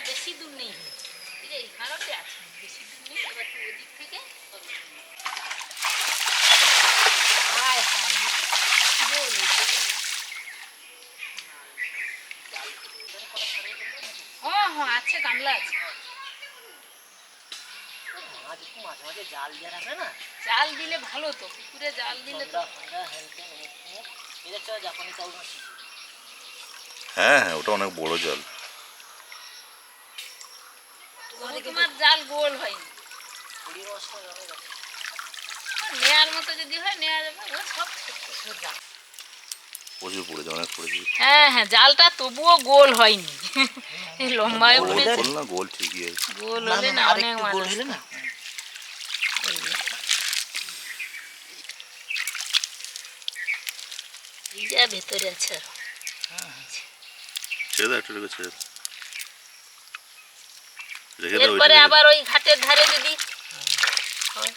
পেটটা বেশি দূর নেই। এই যে এইখানেতে আছে, বেশি দূর নেই ওদিক থেকে হায় হায় আছে আছে মাঝে মাঝে জাল আছে না জাল দিলে ভালো পুকুরে জাল দিলে হ্যাঁ হ্যাঁ ওটা অনেক বড় জল তবু তোমার জাল গোল না। নেয়ার মতো যদি হয় নেওয়া যাবে। সব ছোট ছোট প্রচুর পড়েছে অনেক পড়েছে। হ্যাঁ হ্যাঁ জালটা তবুও গোল হয়নি। লম্বায় গোল গোল না গোল ঠিকই আছে। গোল হলে না, অনেক গোল হলে না? এই যে। এই যা ভেতরে আছে আরও। ছেড়ে দাও একটু ছেড়ে দাও। এরপরে আবার ওই ঘাটের ধারে যদি হয়।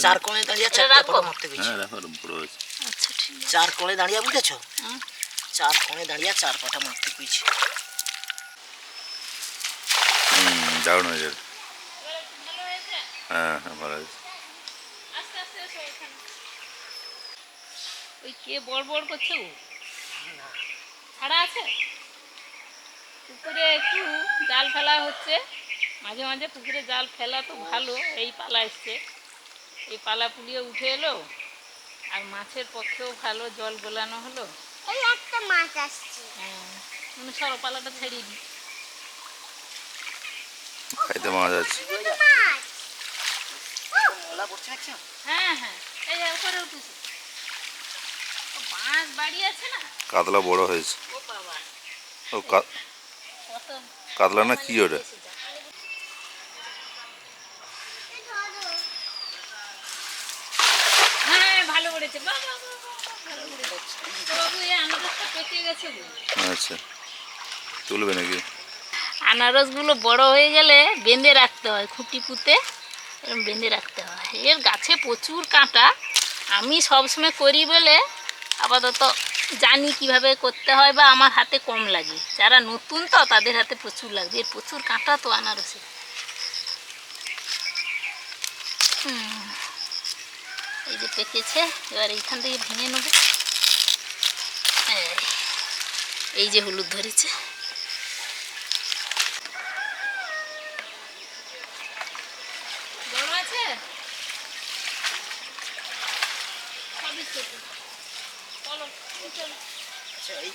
চার কোণে দাঁড়িয়ে মারতে গেছি। আচ্ছা ঠিক আছে। চার কোণে দাঁড়িয়ে বুঝেছ? চার কোণে দাঁড়িয়ে চার পাটা মারতে পেয়েছি দারুণ হয়ে যাবে হ্যাঁ হ্যাঁ ভালো হয়েছে। আস্তে আস্তে এসো এখানে। ওই কে বড় বড় করছে ও? ছাড়া আছে? পুকুরে একটু জাল ফেলা হচ্ছে। মাঝে মাঝে পুকুরে জাল ফেলা তো ভালো এই পালা এসছে। এই পালা পুলিয়ে উঠে এলো আর মাছের পক্ষেও ভালো জল গোলানো হলো। এই একটা মাছ আসছে। হ্যাঁ মানে সরো পালাটা ছেড়িয়ে দিই। খাইতে মাছ। আছে? হ্যাঁ হ্যাঁ এই উপরে উঠেছে। বাঁশ বাড়ি আছে না? কাতলা বড় হয়েছে। ও বাবা। ও কা- কত কাতলা না কি ওটা? হ্যাঁ ভালো করেছে। বাহ, বাহ, বাহ, বাহ, ভালো করেছে। তো বাবু এই আনারসটা পেকে গেছে গো। আচ্ছা তুলবে নাকি? আনারসগুলো বড় হয়ে গেলে বেঁধে রাখতে হয় খুঁটি পুঁতে এরকম বেঁধে রাখতে হয়। এর গাছে প্রচুর কাঁটা। আমি সবসময় করি বলে আপাতত জানি কীভাবে করতে হয় বা আমার হাতে কম লাগে। যারা নতুন তো, তাদের হাতে প্রচুর লাগবে। প্রচুর কাঁটা তো আনারসে। এই যে পেকেছে, এবার এইখান থেকে ভেঙে নেব। এই যে হলুদ ধরেছে বড় আছে সবই ছোট চলো এই চলো আচ্ছা এইখানে ছা- ছাড়ো না সেদিন বিয়ে বাড়ি হবে আর সবজি বিয়ে বাড়ি সব একদম ঘাটে পালিয়ে চলো কাছাকাছি এটা কিন্তু একটু খাল গরু বুঝেছ আসলে ও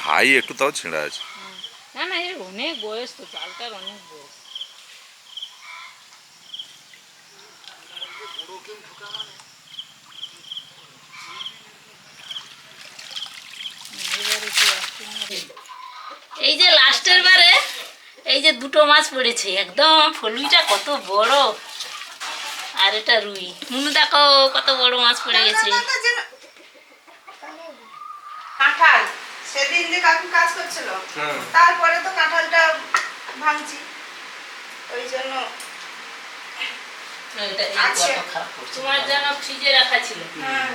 ঘাই একটু তাও ছেঁড়া আছে। না না এর অনেক বয়স তো চালটার অনেক বয়স। এবারে কি আসছে না রে? এই যে লাস্টের বারে এই যে দুটো মাছ পড়েছে একদম ফলুইটা কত বড়। আর এটা রুই। মুনু দেখো কত বড় মাছ পড়ে গেছে। কাঁঠাল। সেদিন যে কাকু কাজ করছিল তারপরে তো কাঁঠালটা ভাঙছি। ওই জন্য। তোমার যেন ফ্রিজে রাখা ছিল। হ্যাঁ।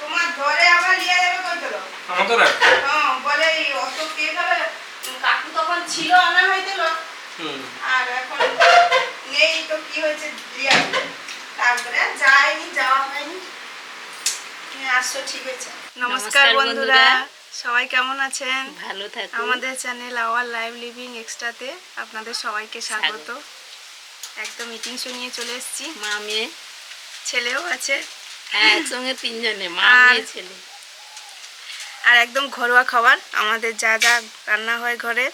তোমার ধরে আবার নিয়ে যাবে কই হ্যাঁ বলে অত কে ছিল আনা আর এখন নেই তো কি হয়েছে দিয়ে তারপরে যায়নি যাওয়া হয়নি। তুমি আসছো ঠিক আছে নমস্কার বন্ধুরা। সবাই কেমন আছেন? ভালো থাকো আমাদের চ্যানেল আওয়ার লাইভ লিভিং এক্সট্রাতে আপনাদের সবাইকে স্বাগত। একদম মিটিং শুনিয়ে চলে এসেছি। মা মেয়ে। ছেলেও আছে। হ্যাঁ একসঙ্গে তিনজনে মা আর- মেয়ে ছেলে। আর একদম ঘরোয়া খাবার। আমাদের যা যা রান্না হয় ঘরে।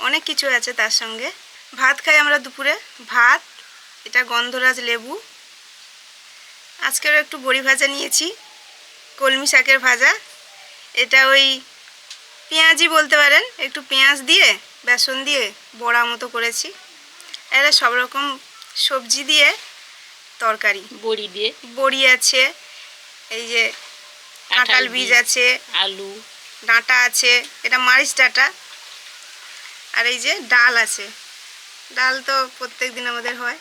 অনেক কিছু আছে তার সঙ্গে। ভাত খাই আমরা দুপুরে। ভাত এটা গন্ধরাজ লেবু। আজকেরও একটু বড়ি ভাজা নিয়েছি কলমি শাকের ভাজা। এটা ওই পেঁয়াজি বলতে পারেন একটু পেঁয়াজ দিয়ে বেসন দিয়ে বড়া মতো করেছি। এটা সব রকম সবজি দিয়ে তরকারি। বড়ি দিয়ে? বড়ি আছে এই যে কাঁঠাল বীজ আছে আলু। ডাঁটা আছে এটা মারিচ ডাঁটা। আর এই যে ডাল আছে। ডাল তো প্রত্যেক দিন আমাদের হয়।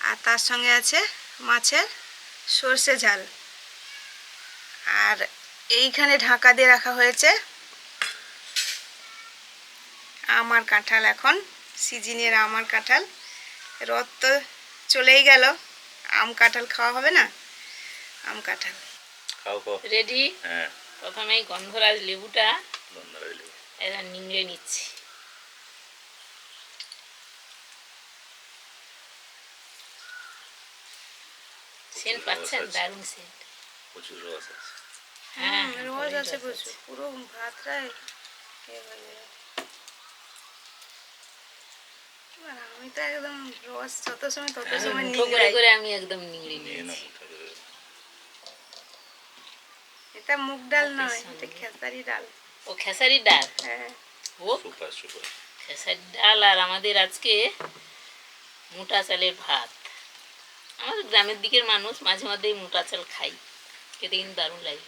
আর তার সঙ্গে আছে মাছের সর্ষে ঝাল। আর এইখানে ঢাকা দিয়ে রাখা হয়েছে আমার কাঁঠাল। এখন সিজিনের আমার কাঁঠাল। রথ তো চলেই গেল। আম কাঁঠাল খাওয়া হবে না? আম কাঁঠাল। রেডি হ্যাঁ। প্রথমে এই গন্ধরাজ লেবুটা বন্ধুরা এলো। এরা নিংড়ে নিচ্ছি। সেন্ট পাচ্ছেন। দারুণ সেন্ট প্রচুর রস আছে হ্যাঁ রোজ আছে প্রচুর পুরো ভাতটা এ হয়ে আমি তো একদম রস যত সময় তত সময় মুঠো করে আমি একদম নিংড়ে নিয়ে নিয়েছি। এটা মুগ ডাল নয় এটা খেসারি ডাল। ও খেসারির ডাল? হ্যাঁ। ও সুপার সুপার। খেসারির ডাল আর আমাদের আজকে মোটা চালের ভাত। আমাদের গ্রামের দিকের মানুষ মাঝে মধ্যেই মোটা চাল খাই খেতে কিন্তু দারুণ লাগে।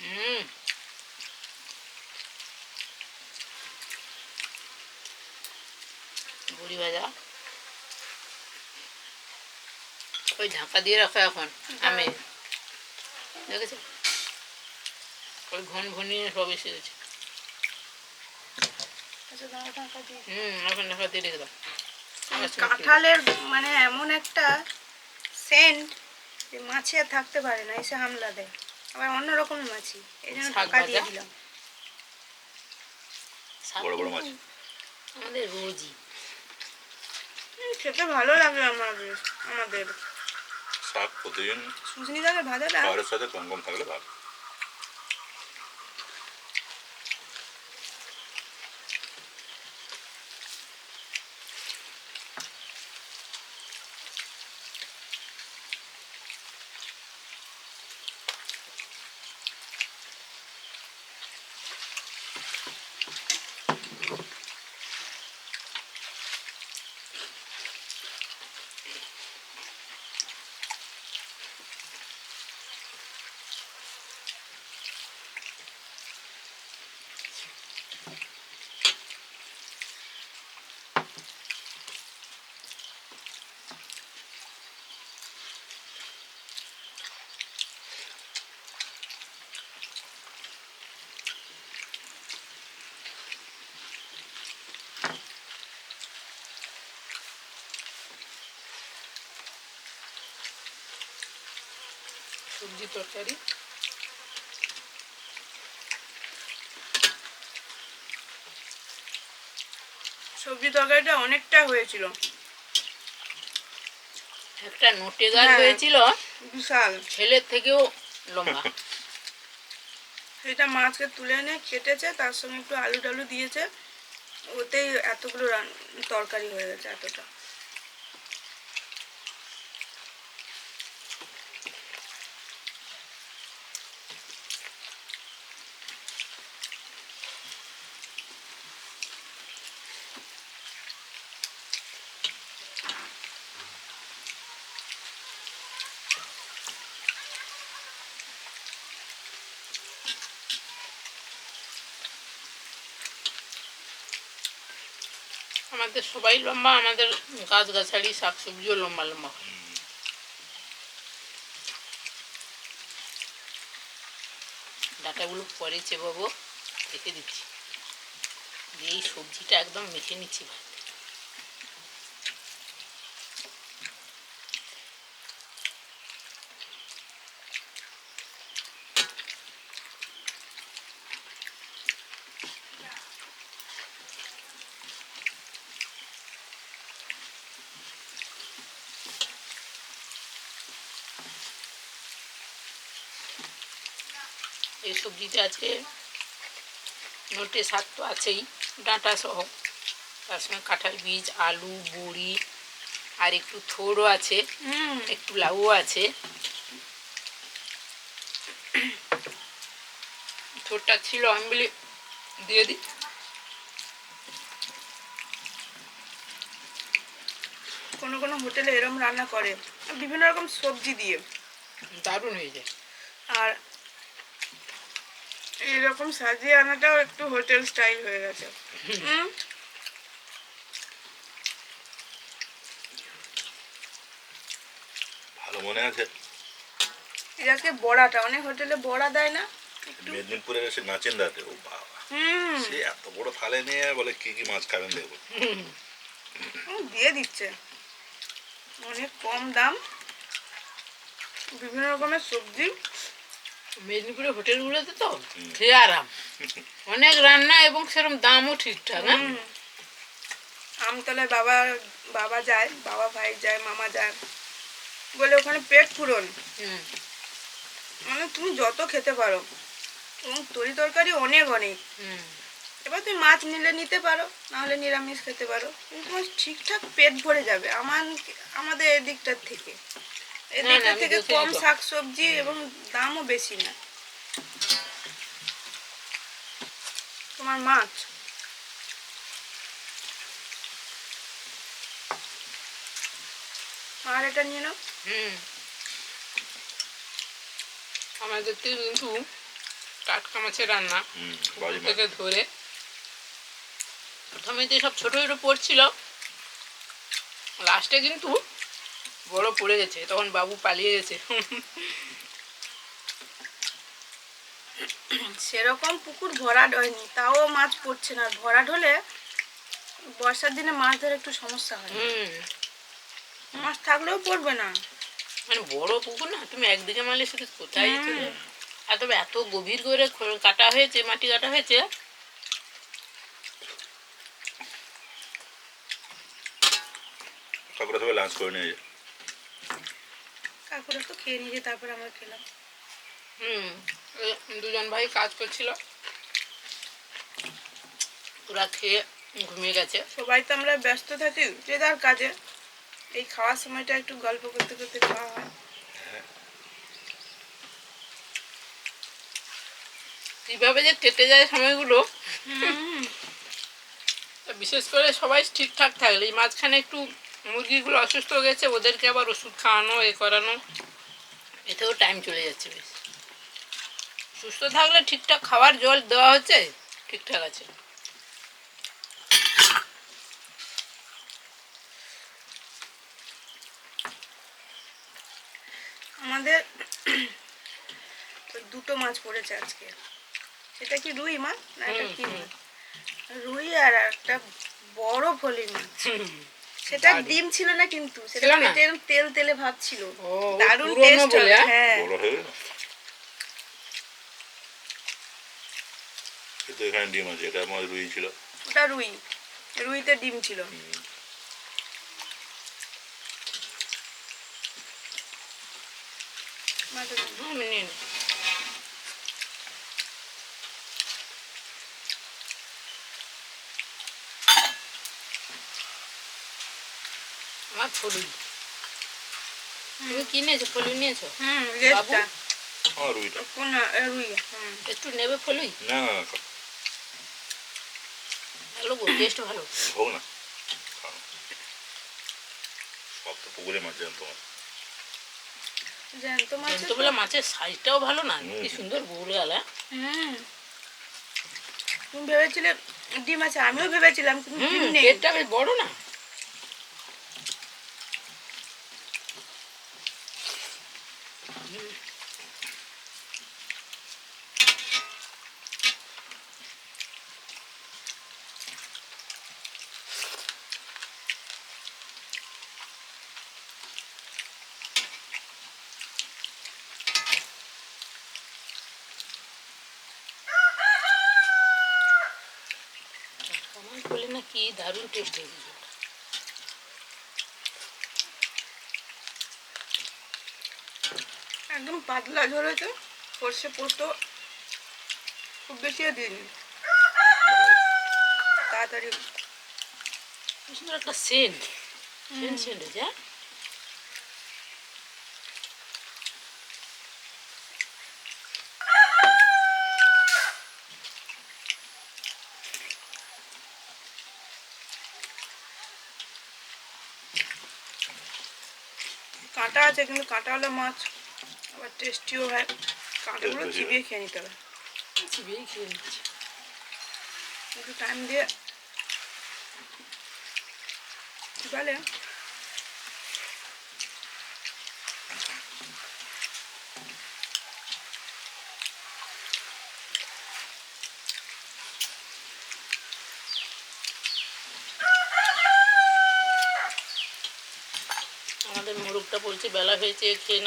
হুম। বড়ি ভাজা। ওই ঢাকা দিয়ে রাখো এখন আমি দেখেছ? ওই ঘন ঘনিয়ে সব এসে গেছে আচ্ছা, দাঁড়া, ঢাকা দিয়ে। হুম এখন ঢাকা দিয়ে রেখে দাও আমার সঙ্গে কাঁঠালের মানে এমন একটা সেন্ট যে মাছি আর থাকতে পারে না এসে হামলা দেয়। আবার অন্য রকমের মাছি এই জন্য ঢাকা দিয়ে দিলাম। বড় বড় মাছ। আমাদের রোজই খেতে ভালো লাগে আমাদের আমাদের। শাক প্রতিদিন সুজনি দাগের ভাজাটা সাথে কম কম থাকলে ভালো। সবজি তরকারি। সবজি তরকারিটা অনেকটা হয়েছিল। একটা নোটে গাছ হ্যাঁ। হয়েছিল বিশাল। ছেলের থেকেও লম্বা। সেটা মাছকে তুলে এনে কেটেছে তার সঙ্গে একটু আলু টালু দিয়েছে। ওতেই এতগুলো তরকারি হয়ে গেছে এতটা। আমাদের সবাই লম্বা, আমাদের গাছ গাছালি শাক সবজিও লম্বা লম্বা। ডাটাগুলো পরে চেবাবো, রেখে দিচ্ছি দিয়ে এই সবজিটা একদম মেখে নিচ্ছি ভাত এই সবজিটা আছে নোটে শাক তো আছেই ডাঁটা সহ। তার সঙ্গে কাঁঠাল বীজ আলু বড়ি আর একটু থোড়ও আছে একটু লাউও আছে। থোড়টা ছিল আমি বলি দিয়ে দিই। কোনো কোনো হোটেলে এরম রান্না করে বিভিন্ন রকম সবজি দিয়ে। দারুণ হয়ে যায়। আর এইরকম সাজিয়ে আনাটাও একটু হোটেল স্টাইল হয়ে গেছে। ভালো মনে আছে? আজকে বড়াটা অনেক হোটেলে বড়া দেয় না? মেদিনীপুরের এসে নাচেন রাতে ও বাবা। হুম। সে এত বড় থালে নিয়ে বলে কি কি মাছ খাবেন হুম, দিয়ে দিচ্ছে। অনেক কম দাম। বিভিন্ন রকমের সবজি। মেদিনীপুরের হোটেলগুলোতে তো খেয়ে আরাম। অনেক রান্না এবং সেরকম দামও ঠিকঠাক হ্যাঁ। আমতলায় বাবা বাবা যায় বাবা ভাই যায় মামা যায়। বলে ওখানে পেট পূরণ হুম। মানে তুমি যত খেতে পারো এবং তরি তরকারি অনেক অনেক। হুম। এবার তুমি মাছ নিলে নিতে পারো নাহলে নিরামিষ খেতে পারো। কিন্তু তোমার ঠিকঠাক পেট ভরে যাবে আমার আমাদের এদিকটার থেকে। এদিকটার থেকে কম তো। শাক সবজি এবং দামও বেশি না। তোমার মাছ? আর এটা নিয়ে নাও। হুম। আমাদের তো কিন্তু টাটকা মাছের রান্না। থেকে ধরে প্রথমে যে সব ছোট ছোট পড়ছিল। লাস্টে কিন্তু বড় পড়ে গেছে তখন বাবু পালিয়ে গেছে। সেরকম পুকুর ভরাট হয়নি তাও মাছ পড়ছে না। ভরাট হলে বর্ষার দিনে মাছ ধরে একটু সমস্যা হয়। মাছ থাকলেও পড়বে না। মানে বড় পুকুর না তুমি একদিকে মারলে সেটা কোথায়? আর তবে এত গভীর করে কাটা হয়েছে মাটি কাটা হয়েছে। কাকুরা সবাই লাঞ্চ করে নিয়ে। কাকুরা তো খেয়ে নিয়ে তারপর আমরা খেলাম। হুম দুজন ভাই কাজ করছিল। ওরা খেয়ে ঘুমিয়ে গেছে। সবাই তো আমরা ব্যস্ত থাকি যে যার কাজে। এই খাওয়ার সময়টা একটু গল্প করতে করতে খাওয়া হয়। কীভাবে যে কেটে যায় সময়গুলো। বিশেষ করে সবাই ঠিকঠাক থাকলে এই মাঝখানে একটু মুরগিগুলো অসুস্থ হয়ে গেছে ওদেরকে আবার ওষুধ খাওয়ানো এ করানো। এতেও টাইম চলে যাচ্ছে বেশ। সুস্থ থাকলে ঠিকঠাক খাবার জল দেওয়া হচ্ছে ঠিকঠাক আছে। আমাদের দুটো মাছ পড়েছে আজকে। সেটা কি রুই মাছ না এটা কি রুই আর একটা বড় ফলি মাছ। সেটা ডিম ছিল না কিন্তু সেটা ছিল না? পেটে এরকম তেল তেলে ভাব ছিল। দারুণ টেস্ট হ্যাঁ? কিন্তু এখানে ডিম আছে এটা আমার রুই ছিল। ওটা রুই রুইতে ডিম ছিল মাথা দাও। হুম, আমি নিয়ে নিই। আমার তুমি কি ফলুই নিয়েছো? হুম লেজটা আমার রুইটা। কোন এ, রুই হুম। একটু নেবে ফলুই না না না খাও। ভালো গো টেস্ট ভালো। হোক না। সব তো পুকুরে মাছ জানো জ্যান্ত বলে মাছের সাইজটাও ভালো না। কি সুন্দর গোল গেল তুমি ভেবেছিলে ডিম আছে? আমিও ভেবেছিলাম কিন্তু ডিম নেই। পেটটা বেশ বড় না আমার বলে না কি দারুণ টেস্ট হয়েছে একদম পাতলা ঝোল হয়েছে সর্ষে পোস্ত খুব বেশিও দিন তাড়াতাড়ি। সুন্দর একটা সেন্ট সেন্ট সেন্ট হয়েছে কাঁটা আছে কিন্তু কাঁটা হলে মাছ আবার টেস্টিও হয়। কাঁটাগুলো চিবিয়ে খেয়ে নিতে হবে। চিবিয়েই খেয়ে নিচ্ছি। একটু টাইম দিয়ে। বলে? মোরগটা বলছে বেলা হয়েছে, খেয়ে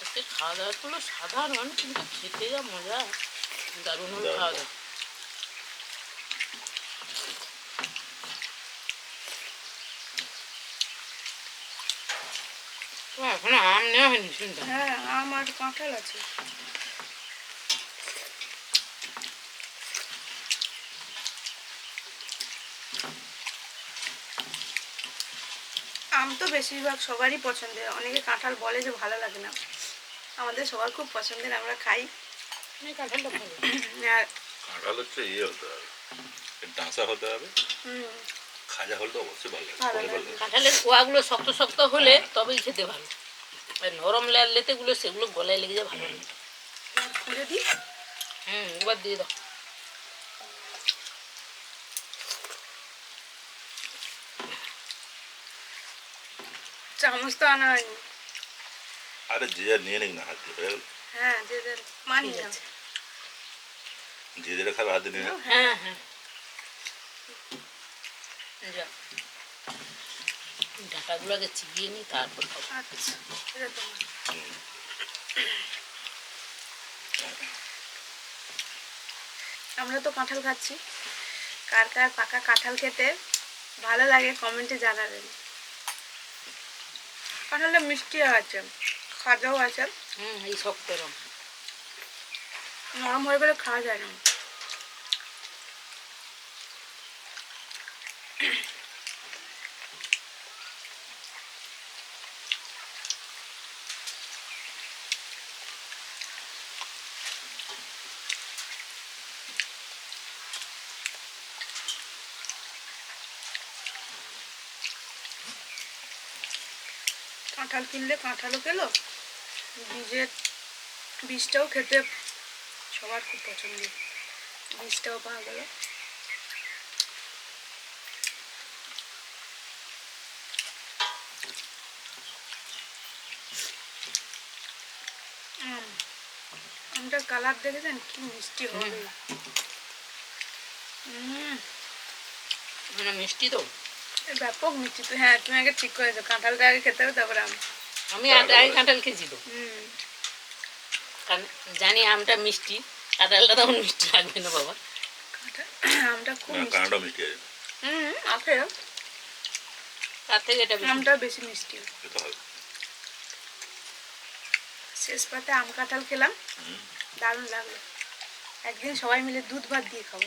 আজকে খাওয়া দাওয়াগুলো সাধারণ, কিন্তু খেতে যা মজা দারুণ। খাওয়া দাওয়া এখনও আম নেওয়া হয়নি হ্যাঁ আমার কাঁঠাল আছে আম তো বেশিরভাগ সবারই পছন্দের। অনেকে কাঁঠাল বলে যে ভালো লাগে না। আমাদের সবার খুব পছন্দের আমরা খাই। কাঁঠালটা ভালো কাঁঠাল হচ্ছে ইয়ে হতে হবে। ডাঁসা হতে হবে। হুম, খাজা হলে তো অবশ্যই ভালো লাগে কাঁঠালের কোয়াগুলো শক্ত শক্ত হলে তবেই খেতে ভালো। আর নরম লেয়ার লেতেগুলো সেগুলো গলায় লেগে যায় ভালো লাগে। হুম এবার দিয়ে দাও। চামচ তো আনা হয়নি। আরে যে যার নিয়ে নিক না হাত দিয়ে হ্যাঁ যে যে মানি ঠিক যে যেটা খাবে হাতে নিয়ে হ্যাঁ হ্যাঁ। যা ডাটাগুলো আগে চিবিয়ে নিই তারপর আচ্ছা এটা তোমার আমরা। তো কাঁঠাল খাচ্ছি। কার কার পাকা কাঁঠাল খেতে ভালো লাগে কমেন্টে জানাবেন। কাঁঠালটা মিষ্টি আছে খাজাও আছে। হুম এই শক্ত নরম হয়ে গেলে খাওয়া যায় না। কাঁঠাল কিনলে কাঁঠালও পেল। বীজের বীজটাও খেতে সবার খুব পছন্দের বীজটাও পাওয়া গেল। আম। আমটার কালার দেখেছেন? কি মিষ্টি হবে। মানে মিষ্টি তো। ব্যাপক মিষ্টি। তো হ্যাঁ তুমি আগে ঠিক করেছ কাঁঠালটা আগে খেতে হবে তারপরে আম। আমি আগে কাঁঠাল খেয়েছি তো। জানি আমটা মিষ্টি কাঁঠালটা তখন মিষ্টি লাগবে না বাবা। আমটা খুব না মিষ্টি। আছে হুম আছে। তার থেকে এটা বেশি আমটা বেশি মিষ্টি। শেষ পাতে আম কাঁঠাল খেলাম। দারুণ লাগল। একদিন সবাই মিলে দুধ ভাত দিয়ে খাব।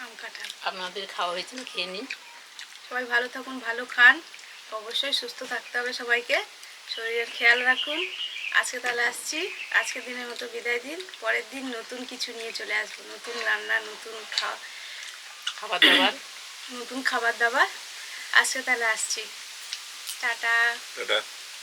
আম কাঁঠাল। আপনাদের খাওয়া হয়েছে না খেয়ে নিন। সবাই ভালো থাকুন ভালো খান। অবশ্যই সুস্থ থাকতে হবে সবাইকে। শরীরের খেয়াল রাখুন। আজকে তাহলে আসছি। আজকে দিনের মতো বিদায় দিন। পরের দিন নতুন কিছু নিয়ে চলে আসব। নতুন রান্না নতুন খাওয়া খাবার দাবার নতুন খাবার দাবার আজকে তাহলে আসছি। টাটা। টাটা।